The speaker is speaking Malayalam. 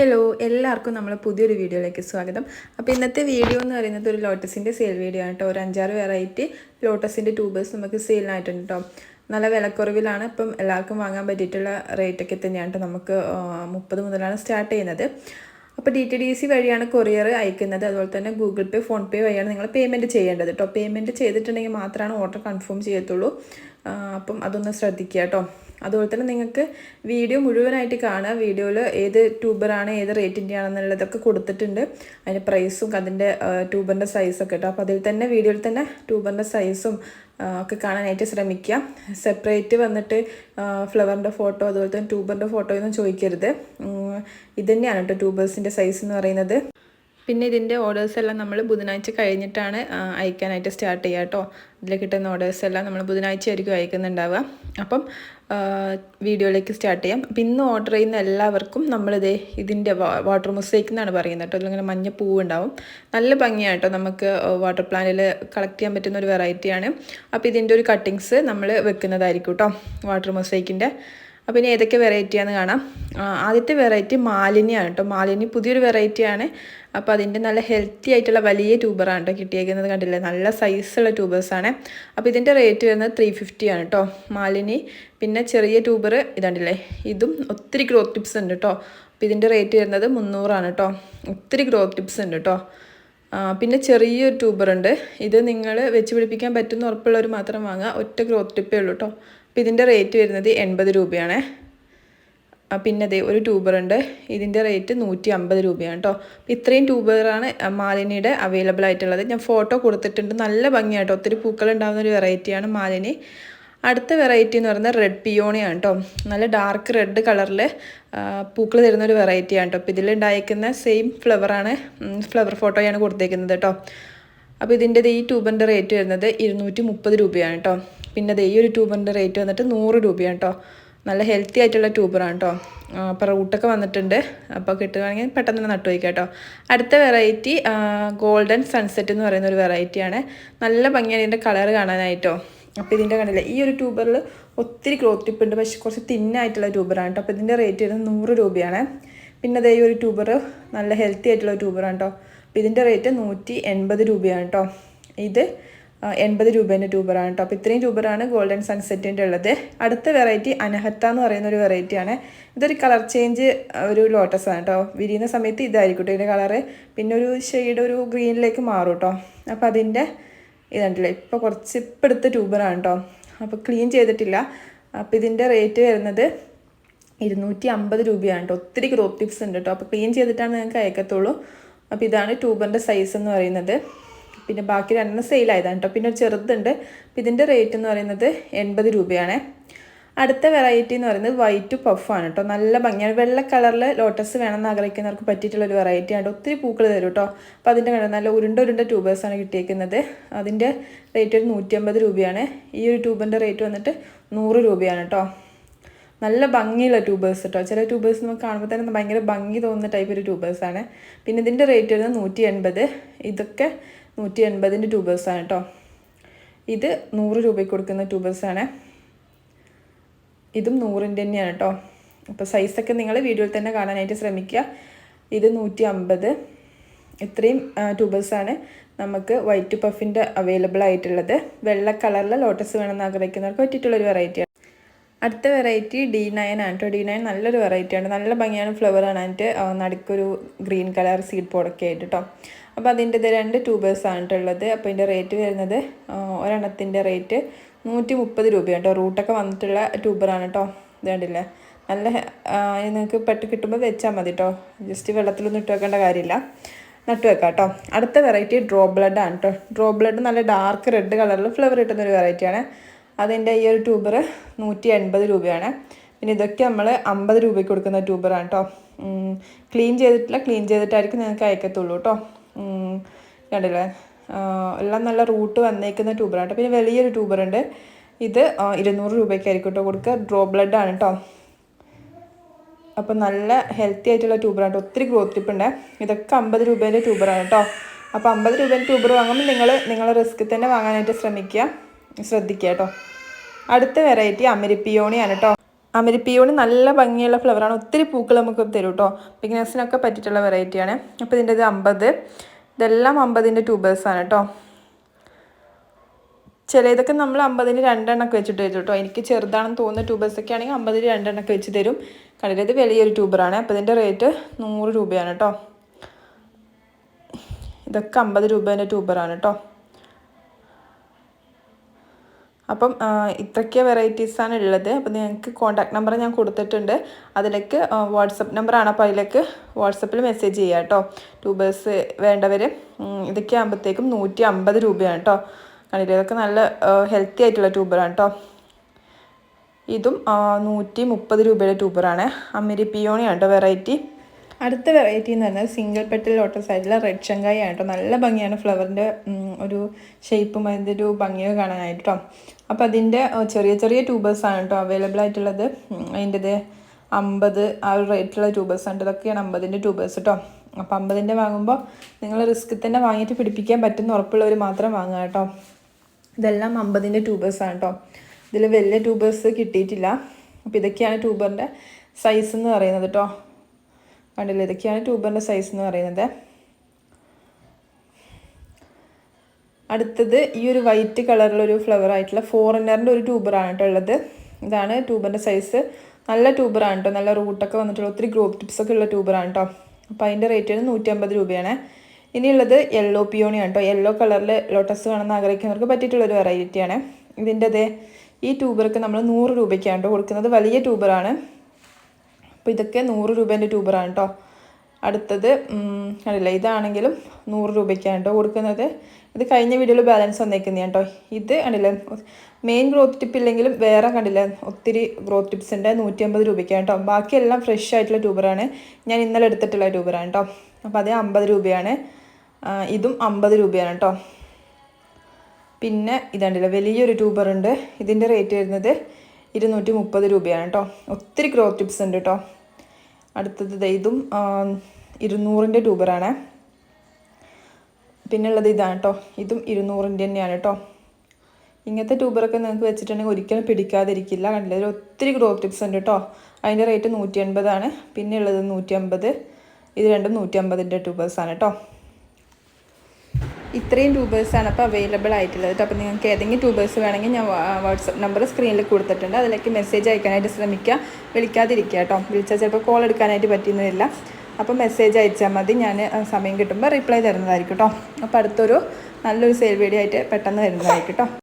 ഹലോ എല്ലാവർക്കും നമ്മൾ പുതിയൊരു വീഡിയോയിലേക്ക് സ്വാഗതം. അപ്പോൾ ഇന്നത്തെ വീഡിയോ എന്ന് പറയുന്നത് ഒരു ലോട്ടസിന്റെ സെയിൽ വീഡിയോ ആണ് കേട്ടോ. ഒരു അഞ്ചാറ് വെറൈറ്റി ലോട്ടസിന്റെ ട്യൂബേഴ്സ് നമുക്ക് സെയിലിനായിട്ടുണ്ട് കേട്ടോ. നല്ല വിലക്കുറവിലാണ്. ഇപ്പം എല്ലാവർക്കും വാങ്ങാൻ പറ്റിയിട്ടുള്ള റേറ്റൊക്കെ തന്നെയാണ് കേട്ടോ നമുക്ക് മുപ്പത് മുതലാണ് സ്റ്റാർട്ട് ചെയ്യുന്നത്. അപ്പോൾ ഡി ടി ഡി സി വഴിയാണ് കൊറിയർ അയക്കുന്നത്. അതുപോലെ തന്നെ ഗൂഗിൾ പേ ഫോൺ പേ വഴിയാണ് നിങ്ങൾ പേയ്മെന്റ് ചെയ്യേണ്ടത് കേട്ടോ. പേയ്മെന്റ് ചെയ്തിട്ടുണ്ടെങ്കിൽ മാത്രമാണ് ഓർഡർ കൺഫേം ചെയ്യത്തുള്ളൂ. അപ്പം അതൊന്ന് ശ്രദ്ധിക്കുക കേട്ടോ. അതുപോലെ തന്നെ നിങ്ങൾക്ക് വീഡിയോ മുഴുവനായിട്ട് കാണുക. വീഡിയോയിൽ ഏത് ട്യൂബറാണ് ഏത് റേറ്റിന്റെ ആണെന്നുള്ളതൊക്കെ കൊടുത്തിട്ടുണ്ട്. അതിന്റെ പ്രൈസും അതിന്റെ ട്യൂബറിന്റെ സൈസൊക്കെ കേട്ടോ. അപ്പോൾ അതിൽ തന്നെ വീഡിയോയിൽ തന്നെ ട്യൂബറിന്റെ സൈസും ഒക്കെ കാണാനായിട്ട് ശ്രമിക്കുക. സെപ്പറേറ്റ് വന്നിട്ട് ഫ്ലവറിന്റെ ഫോട്ടോ അതുപോലെ തന്നെ ട്യൂബറിന്റെ ഫോട്ടോ ഒന്നും ചോദിക്കരുത്. ഇതുതന്നെയാണ് ഇത് കേട്ടോ ട്യൂബേഴ്സിന്റെ സൈസ് എന്ന് പറയുന്നത്. പിന്നെ ഇതിന്റെ ഓർഡേഴ്സ് എല്ലാം നമ്മൾ ബുധനാഴ്ച കഴിഞ്ഞിട്ടാണ് അയക്കാനായിട്ട് സ്റ്റാർട്ട് ചെയ്യുക കേട്ടോ ഇതിൽ കിട്ടുന്ന ഓർഡേഴ്സ് എല്ലാം നമ്മൾ ബുധനാഴ്ച ആയിരിക്കും അയക്കുന്നുണ്ടാവുക. അപ്പം വീഡിയോയിലേക്ക് സ്റ്റാർട്ട് ചെയ്യാം. അപ്പം ഇന്ന് ഓർഡർ ചെയ്യുന്ന എല്ലാവർക്കും നമ്മളിത് ഇതിന്റെ വാട്ടർ മുസൈക്ക് എന്നാണ് പറയുന്നത് കേട്ടോ അതിലിങ്ങനെ മഞ്ഞ പൂവ് ഉണ്ടാവും നല്ല ഭംഗിയാണ് കേട്ടോ നമുക്ക് വാട്ടർ പ്ലാന്റിൽ കളക്ട് ചെയ്യാൻ പറ്റുന്ന ഒരു വെറൈറ്റിയാണ് അപ്പോൾ ഇതിന്റെ ഒരു കട്ടിങ്സ് നമ്മൾ വെക്കുന്നതായിരിക്കും കേട്ടോ വാട്ടർ മൊസൈക്കിന്റെ അപ്പോൾ ഇനി ഏതൊക്കെ വെറൈറ്റിയാണെന്ന് കാണാം. ആദ്യത്തെ വെറൈറ്റി മാലിന്യാണ് കേട്ടോ. മാലിന്യ പുതിയൊരു വെറൈറ്റിയാണ് അപ്പോൾ അതിന്റെ നല്ല ഹെൽത്തി ആയിട്ടുള്ള വലിയ ട്യൂബറാണ് കേട്ടോ കിട്ടിയേക്കുന്നത് കണ്ടില്ലേ? നല്ല സൈസുള്ള ട്യൂബേഴ്സാണ് അപ്പോൾ ഇതിന്റെ റേറ്റ് വരുന്നത് ത്രീ ഫിഫ്റ്റിയാണ് കേട്ടോ. മാലിനി പിന്നെ ചെറിയ ട്യൂബർ ഇതാണ്ടില്ലേ? ഇതും ഒത്തിരി ഗ്രോത്ത് ടിപ്സ് ഉണ്ട് കേട്ടോ. അപ്പോൾ ഇതിന്റെ റേറ്റ് വരുന്നത് മുന്നൂറാണ് കേട്ടോ. ഒത്തിരി ഗ്രോത്ത് ടിപ്സ് ഉണ്ട് കേട്ടോ. പിന്നെ ചെറിയൊരു ട്യൂബറുണ്ട് ഇത് നിങ്ങൾ വെച്ച് പിടിപ്പിക്കാൻ പറ്റുന്ന ഉറപ്പുള്ളവർ മാത്രം വാങ്ങുക. ഒറ്റ ഗ്രോത്ത് ടിപ്പേ ഉള്ളൂ കേട്ടോ. അപ്പോൾ ഇതിന്റെ റേറ്റ് വരുന്നത് എൺപത് രൂപയാണ്. പിന്നെ ദേ ഒരു ട്യൂബറുണ്ട് ഇതിന്റെ റേറ്റ് നൂറ്റി അമ്പത് രൂപയാണ് കേട്ടോ ഇത്രയും ട്യൂബറാണ് മാലിനിയുടെ അവൈലബിൾ ആയിട്ടുള്ളത്. ഞാൻ ഫോട്ടോ കൊടുത്തിട്ടുണ്ട്. നല്ല ഭംഗിയാട്ടോ. ഒത്തിരി പൂക്കൾ ഉണ്ടാകുന്ന ഒരു വെറൈറ്റിയാണ് മാലിനി. അടുത്ത വെറൈറ്റി എന്ന് പറയുന്നത് റെഡ് പിയോണിയാണ് കേട്ടോ നല്ല ഡാർക്ക് റെഡ് കളറിൽ പൂക്കൾ തരുന്ന ഒരു വെറൈറ്റിയാണ് കേട്ടോ അപ്പോൾ ഇതിലുണ്ടായിരിക്കുന്ന സെയിം ഫ്ലവറാണ് ഫ്ലവർ ഫോട്ടോയാണ് കൊടുത്തേക്കുന്നത് കേട്ടോ അപ്പോൾ ഇതിന്റെ ഈ ട്യൂബറിന്റെ റേറ്റ് വരുന്നത് ഇരുന്നൂറ്റി മുപ്പത് രൂപയാണ് കേട്ടോ പിന്നെ ദേ ഈ ഒരു ട്യൂബറിന്റെ റേറ്റ് വന്നിട്ട് നൂറ് രൂപയാണ് കേട്ടോ നല്ല ഹെൽത്തി ആയിട്ടുള്ള ട്യൂബറാണ് കേട്ടോ അപ്പോൾ റൂട്ടൊക്കെ വന്നിട്ടുണ്ട്. അപ്പോൾ കിട്ടുകയാണെങ്കിൽ പെട്ടെന്ന് തന്നെ നട്ടു വയ്ക്കാം കേട്ടോ അടുത്ത വെറൈറ്റി ഗോൾഡൻ സൺസെറ്റ് എന്ന് പറയുന്ന ഒരു വെറൈറ്റിയാണ് നല്ല ഭംഗിയാണ് ഇതിന്റെ കളർ കാണാനായിട്ടോ. അപ്പോൾ ഇതിന്റെ കണ്ടില്ല ഈ ഒരു ട്യൂബറിൽ ഒത്തിരി ക്ലോത്ത് ടിപ്പ് ഉണ്ട്. പക്ഷെ കുറച്ച് തിന്നായിട്ടുള്ള ട്യൂബറാണ് കേട്ടോ അപ്പോൾ ഇതിന്റെ റേറ്റ് വരുന്നത് നൂറ് രൂപയാണ്. പിന്നെ അതേ ഒരു ട്യൂബർ നല്ല ഹെൽത്തി ആയിട്ടുള്ള ട്യൂബറാണ് കേട്ടോ അപ്പോൾ ഇതിന്റെ റേറ്റ് നൂറ്റി എൺപത് രൂപയാണ് കേട്ടോ ഇത് എൺപത് രൂപേന്റെ ട്യൂബറാണ് കേട്ടോ. അപ്പോൾ ഇത്രയും ട്യൂബറാണ് ഗോൾഡൻ സൺസെറ്റിന്റെ ഉള്ളത്. അടുത്ത വെറൈറ്റി അനഹത്ത എന്ന് പറയുന്ന ഒരു വെറൈറ്റിയാണ്. ഇതൊരു കളർ ചേഞ്ച് ഒരു ലോട്ടസ് ആണ് കേട്ടോ. വിരിയുന്ന സമയത്ത് ഇതായിരിക്കും കേട്ടോ ഇതിന്റെ കളറ്. പിന്നെ ഒരു ഷെയ്ഡ് ഒരു ഗ്രീനിലേക്ക് മാറും കേട്ടോ. അപ്പോൾ അതിന്റെ ഇതുണ്ടല്ലോ ഇപ്പോൾ കുറച്ച് ഇപ്പം എടുത്ത ട്യൂബറാണ് കേട്ടോ. അപ്പോൾ ക്ലീൻ ചെയ്തിട്ടില്ല. അപ്പോൾ ഇതിന്റെ റേറ്റ് വരുന്നത് ഇരുന്നൂറ്റി അമ്പത് രൂപയാണ് കേട്ടോ. ഒത്തിരി ഗ്രോത്ത് ടിപ്സ് ഉണ്ട് കേട്ടോ. അപ്പോൾ ക്ലീൻ ചെയ്തിട്ടാണ് നിങ്ങൾക്ക് അയക്കത്തുള്ളൂ. അപ്പോൾ ഇതാണ് ട്യൂബറിന്റെ സൈസ് എന്ന് പറയുന്നത്. പിന്നെ ബാക്കി രണ്ടെണ്ണം സെയിലായതാണ് കേട്ടോ. പിന്നെ ഒരു ചെറുതുണ്ട്. അപ്പോൾ ഇതിന്റെ റേറ്റ് എന്ന് പറയുന്നത് എൺപത് രൂപയാണ്. അടുത്ത വെറൈറ്റി എന്ന് പറയുന്നത് വൈറ്റ് പഫാണ് കേട്ടോ. നല്ല ഭംഗിയാണ്. വെള്ള കളറിൽ ലോട്ടസ് വേണമെന്ന് ആഗ്രഹിക്കുന്നവർക്ക് പറ്റിയിട്ടുള്ള ഒരു വെറൈറ്റി ആണ് ഒത്തിരി പൂക്കൾ തരും കേട്ടോ. അപ്പോൾ അതിന്റെ കണ്ടത് നല്ല ഉരുണ്ട ഉരുണ്ട ട്യൂബേഴ്സാണ് കിട്ടിയേക്കുന്നത്. അതിന്റെ റേറ്റ് ഒരു നൂറ്റമ്പത് രൂപയാണ്. ഈ ഒരു ട്യൂബിന്റെ റേറ്റ് വന്നിട്ട് നൂറ് രൂപയാണ് കേട്ടോ. നല്ല ഭംഗിയുള്ള ട്യൂബേഴ്സ് കേട്ടോ. ചില ട്യൂബേഴ്സ് നമുക്ക് കാണുമ്പോൾ തന്നെ ഭയങ്കര ഭംഗി തോന്നുന്ന ടൈപ്പ് ഒരു ട്യൂബേഴ്സാണ് പിന്നെ ഇതിന്റെ റേറ്റ് വരുന്നത് നൂറ്റി എൺപത് ഇതൊക്കെ നൂറ്റി എൺപതിന്റെ ട്യൂബേഴ്സാണ് കേട്ടോ ഇത് നൂറ് രൂപയ്ക്ക് കൊടുക്കുന്ന ട്യൂബേഴ്സാണ് ഇതും നൂറിന്റെ തന്നെയാണ് കേട്ടോ അപ്പോൾ സൈസൊക്കെ നിങ്ങൾ വീഡിയോയിൽ തന്നെ കാണാനായിട്ട് ശ്രമിക്കുക. ഇത് നൂറ്റി അമ്പത് ഇത്രയും ട്യൂബേഴ്സാണ് നമുക്ക് വൈറ്റ് പഫിന്റെ അവൈലബിൾ ആയിട്ടുള്ളത് വെള്ള കളറിലെ ലോട്ടസ് വേണമെന്ന് ആഗ്രഹിക്കുന്നവർക്ക് പറ്റിയിട്ടുള്ളൊരു വെറൈറ്റിയാണ്. അടുത്ത വെറൈറ്റി ഡി നയൻ ആണ് കേട്ടോ ഡി നയൻ നല്ലൊരു വെറൈറ്റിയാണ് നല്ല ഭംഗിയാണ് ഫ്ലവർ അതിന്റെ നടുക്കൊരു ഗ്രീൻ കളർ സീഡ് പോടൊക്കെ ആയിട്ട് കേട്ടോ അപ്പോൾ അതിന്റെ ഇത് രണ്ട് ട്യൂബേഴ്സ് ആണ് ഉള്ളത് അപ്പോൾ ഇതിന്റെ റേറ്റ് വരുന്നത് ഒരെണ്ണത്തിന്റെ റേറ്റ് നൂറ്റി മുപ്പത് രൂപയാണ് കേട്ടോ റൂട്ടൊക്കെ വന്നിട്ടുള്ള ട്യൂബറാണ് കേട്ടോ ഇത് കണ്ടില്ലേ? നല്ല നിങ്ങൾക്ക് പെട്ട് കിട്ടുമ്പോൾ വെച്ചാൽ മതി കേട്ടോ ജസ്റ്റ് വെള്ളത്തിലൊന്നും ഇട്ട് വെക്കേണ്ട കാര്യമില്ല. നട്ട് വെക്കാം കേട്ടോ അടുത്ത വെറൈറ്റി ഡ്രോ ബ്ലഡ് ആണ് കേട്ടോ ഡ്രോ ബ്ലഡ് നല്ല ഡാർക്ക് റെഡ് കളറിൽ ഫ്ലവർ കിട്ടുന്ന ഒരു വെറൈറ്റിയാണ് അതിന്റെ ഈ ഒരു ട്യൂബർ നൂറ്റി എൺപത് രൂപയാണ്. പിന്നെ ഇതൊക്കെ നമ്മൾ അമ്പത് രൂപയ്ക്ക് കൊടുക്കുന്ന ട്യൂബറാണ് കേട്ടോ ക്ലീൻ ചെയ്തിട്ടില്ല ക്ലീൻ ചെയ്തിട്ടായിരിക്കും നിങ്ങൾക്ക് അയക്കത്തുള്ളൂ കേട്ടോ കണ്ടില്ലേ? എല്ലാം നല്ല റൂട്ട് വന്നേക്കുന്ന ട്യൂബറാണ് കേട്ടോ പിന്നെ വലിയൊരു ട്യൂബറുണ്ട് ഇത് ഇരുന്നൂറ് രൂപയ്ക്കായിരിക്കും കേട്ടോ കൊടുക്കുക. ഡ്രോ ബ്ലഡ് ആണ് കേട്ടോ അപ്പോൾ നല്ല ഹെൽത്തി ആയിട്ടുള്ള ട്യൂബറാണ് കേട്ടോ ഒത്തിരി ഗ്രോത്ത് ടിപ്പ് ഉണ്ട്. ഇതൊക്കെ അമ്പത് രൂപേന്റെ ട്യൂബറാണ് കേട്ടോ അപ്പോൾ അമ്പത് രൂപേന്റെ ട്യൂബർ വാങ്ങുമ്പോൾ നിങ്ങൾ നിങ്ങളെ റിസ്ക് തന്നെ വാങ്ങാനായിട്ട് ശ്രമിക്കുക. ശ്രദ്ധിക്കുക കേട്ടോ അടുത്ത വെറൈറ്റി അമരിപ്പിയോണിയാണ് കേട്ടോ അമരിപ്പിയോണി നല്ല ഭംഗിയുള്ള ഫ്ലവറാണ് ഒത്തിരി പൂക്കൾ നമുക്ക് തരും കേട്ടോ ബിഗിനേഴ്സിനൊക്കെ പറ്റിയിട്ടുള്ള വെറൈറ്റിയാണ് അപ്പോൾ ഇതിന്റെ ഇത് അമ്പത്. ഇതെല്ലാം അമ്പതിന്റെ ട്യൂബേഴ്സാണ് കേട്ടോ ചിലതൊക്കെ നമ്മൾ അമ്പതിന് രണ്ടെണ്ണമൊക്കെ വെച്ചിട്ട് തരും കേട്ടോ എനിക്ക് ചെറുതാണെന്ന് തോന്നുന്ന ട്യൂബേഴ്സൊക്കെ ആണെങ്കിൽ അമ്പതിന് രണ്ടെണ്ണമൊക്കെ വെച്ച് തരും. കണ്ടിട്ട് വലിയൊരു ട്യൂബറാണ് അപ്പോൾ ഇതിന്റെ റേറ്റ് നൂറ് രൂപയാണ് കേട്ടോ ഇതൊക്കെ അമ്പത് രൂപേന്റെ ട്യൂബറാണ് കേട്ടോ അപ്പം ഇത്രയ്ക്ക് വെറൈറ്റീസാണ് ഉള്ളത്. അപ്പം നിങ്ങൾക്ക് കോൺടാക്ട് നമ്പർ ഞാൻ കൊടുത്തിട്ടുണ്ട്. അതിലേക്ക് വാട്സപ്പ് നമ്പറാണ് അപ്പോൾ അതിലേക്ക് വാട്സപ്പിൽ മെസ്സേജ് ചെയ്യുക കേട്ടോ. ട്യൂബേഴ്സ് വേണ്ടവർ ഇതൊക്കെ ആകുമ്പോഴത്തേക്കും നൂറ്റി അമ്പത് രൂപയാണ് കേട്ടോ. കണ്ടില്ലേ? ഇതൊക്കെ നല്ല ഹെൽത്തി ആയിട്ടുള്ള ട്യൂബറാണ് കേട്ടോ. ഇതും നൂറ്റി മുപ്പത് രൂപയുടെ ട്യൂബറാണ് അമ്മിരി പിയോണിയാണ് കേട്ടോ വെറൈറ്റി അടുത്ത വെറൈറ്റി എന്ന് പറഞ്ഞാൽ സിംഗിൾ പെറ്റൽ ലോട്ടസ് ആയിട്ടുള്ള റെഡ് ഷങ്കായി ആണ് കേട്ടോ. നല്ല ഭംഗിയാണ് ഫ്ലവറിന്റെ ഒരു ഷേപ്പും അതിന്റെ ഒരു ഭംഗിയൊക്കെ കാണാനായിട്ടോ അപ്പോൾ അതിന്റെ ചെറിയ ചെറിയ ട്യൂബേഴ്സാണ് കേട്ടോ അവൈലബിൾ ആയിട്ടുള്ളത്. അതിന്റെത് അമ്പത് ആ ഒരു റേറ്റുള്ള ട്യൂബേഴ്സ് ഉണ്ട് ഇതൊക്കെയാണ് അമ്പതിന്റെ ട്യൂബേഴ്സ് കേട്ടോ അപ്പോൾ അമ്പതിന്റെ വാങ്ങുമ്പോൾ നിങ്ങൾ റിസ്ക് തന്നെ വാങ്ങിയിട്ട് പിടിപ്പിക്കാൻ പറ്റുന്ന ഉറപ്പുള്ളവർ മാത്രം വാങ്ങുക കേട്ടോ ഇതെല്ലാം അമ്പതിന്റെ ട്യൂബേഴ്സാണ് കേട്ടോ ഇതിൽ വലിയ ട്യൂബേഴ്സ് കിട്ടിയിട്ടില്ല. അപ്പോൾ ഇതൊക്കെയാണ് ട്യൂബറിന്റെ സൈസ് എന്ന് പറയുന്നത് കേട്ടോ കണ്ടില്ലേ? ഇതൊക്കെയാണ് ട്യൂബറിന്റെ സൈസ് എന്ന് പറയുന്നത്. അടുത്തത് ഈ ഒരു വൈറ്റ് കളറിലൊരു ഫ്ലവർ ആയിട്ടുള്ള ഫോറിനറിന്റെ ഒരു ട്യൂബറാണ് കേട്ടോ ഉള്ളത്. ഇതാണ് ട്യൂബറിന്റെ സൈസ് നല്ല ട്യൂബറാണ് കേട്ടോ നല്ല റൂട്ടൊക്കെ വന്നിട്ടുള്ള ഒത്തിരി ഗ്രോത്ത് ടിപ്സ് ഒക്കെ ഉള്ള ട്യൂബറാണ് കേട്ടോ അപ്പോൾ അതിന്റെ റേറ്റ് നൂറ്റമ്പത് രൂപയാണ്. ഇനിയുള്ളത് യെല്ലോ പിയോണിയാണ് കേട്ടോ യെല്ലോ കളറിൽ ലോട്ടസ് വേണമെന്ന് ആഗ്രഹിക്കുന്നവർക്ക് പറ്റിയിട്ടുള്ളൊരു വെറൈറ്റിയാണ് ഇതിന്റെ അതേ ഈ ട്യൂബർക്ക് നമ്മൾ നൂറ് രൂപയ്ക്കാണ് കേട്ടോ കൊടുക്കുന്നത്. വലിയ ട്യൂബറാണ് അപ്പോൾ ഇതൊക്കെ നൂറ് രൂപേന്റെ ട്യൂബറാണ് കേട്ടോ അടുത്തത് അറിയില്ല ഇതാണെങ്കിലും നൂറ് രൂപയ്ക്കാണ് കേട്ടോ കൊടുക്കുന്നത്. ഇത് കഴിഞ്ഞ വീഡിയോയിൽ ബാലൻസ് വന്നേക്കുന്ന കേട്ടോ. ഇത് കണ്ടില്ല? മെയിൻ ഗ്രോത്ത് ടിപ്പ് ഇല്ലെങ്കിലും വേറെ കണ്ടില്ല? ഒത്തിരി ഗ്രോത്ത് ടിപ്സ് ഉണ്ട്. നൂറ്റി അമ്പത് രൂപയ്ക്കാണ് കേട്ടോ. ബാക്കിയെല്ലാം ഫ്രഷ് ആയിട്ടുള്ള ട്യൂബറാണ് ഞാൻ ഇന്നലെ എടുത്തിട്ടുള്ള ട്യൂബറാണ് കേട്ടോ. അപ്പോൾ അത് അമ്പത് രൂപയാണ്. ഇതും അമ്പത് രൂപയാണ് കേട്ടോ. പിന്നെ ഇതാണ്ടില്ല വലിയൊരു ട്യൂബറുണ്ട് ഇതിന്റെ റേറ്റ് വരുന്നത് ഇരുന്നൂറ്റി മുപ്പത് രൂപയാണ് കേട്ടോ. ഒത്തിരി ഗ്രോത്ത് ടിപ്സ് ഉണ്ട് കേട്ടോ. അടുത്തത് ഇതും ഇരുന്നൂറിന്റെ ട്യൂബറാണ് പിന്നുള്ളത് ഇതാണ് കേട്ടോ ഇതും ഇരുന്നൂറിന്റെ തന്നെയാണ് കേട്ടോ ഇങ്ങനത്തെ ട്യൂബറൊക്കെ നിങ്ങൾക്ക് വെച്ചിട്ടുണ്ടെങ്കിൽ ഒരിക്കലും പിടിക്കാതിരിക്കില്ല. കണ്ടില്ല? ഒത്തിരി ഗ്രോ ടിപ്സ് ഉണ്ട് കേട്ടോ അതിന്റെ റേറ്റ് നൂറ്റി അൻപതാണ് പിന്നെ ഉള്ളത് നൂറ്റി അമ്പത് ഇത് രണ്ടും നൂറ്റി അമ്പതിന്റെ ട്യൂബേഴ്സാണ് കേട്ടോ ഇത്രയും ട്യൂബേഴ്സാണ് അപ്പോൾ അവൈലബിൾ ആയിട്ടുള്ളത് കേട്ടോ അപ്പോൾ നിങ്ങൾക്ക് ഏതെങ്കിലും ട്യൂബേഴ്സ് വേണമെങ്കിൽ ഞാൻ വാട്സപ്പ് നമ്പർ സ്ക്രീനിൽ കൊടുത്തിട്ടുണ്ട്. അതിലേക്ക് മെസ്സേജ് അയക്കാനായിട്ട് ശ്രമിക്കുക. വിളിക്കാതിരിക്കുക കേട്ടോ വിളിച്ചാൽ ചിലപ്പോൾ കോൾ എടുക്കാനായിട്ട് പറ്റുന്നതില്ല. അപ്പോൾ മെസ്സേജ് അയച്ചാൽ മതി. ഞാൻ സമയം കിട്ടുമ്പോൾ റിപ്ലൈ തരുന്നതായിരിക്കും കേട്ടോ അപ്പോൾ അടുത്തൊരു നല്ലൊരു സെയിൽ വീഡിയോ ആയിട്ട് പെട്ടെന്ന് വരുന്നതായിരിക്കും കേട്ടോ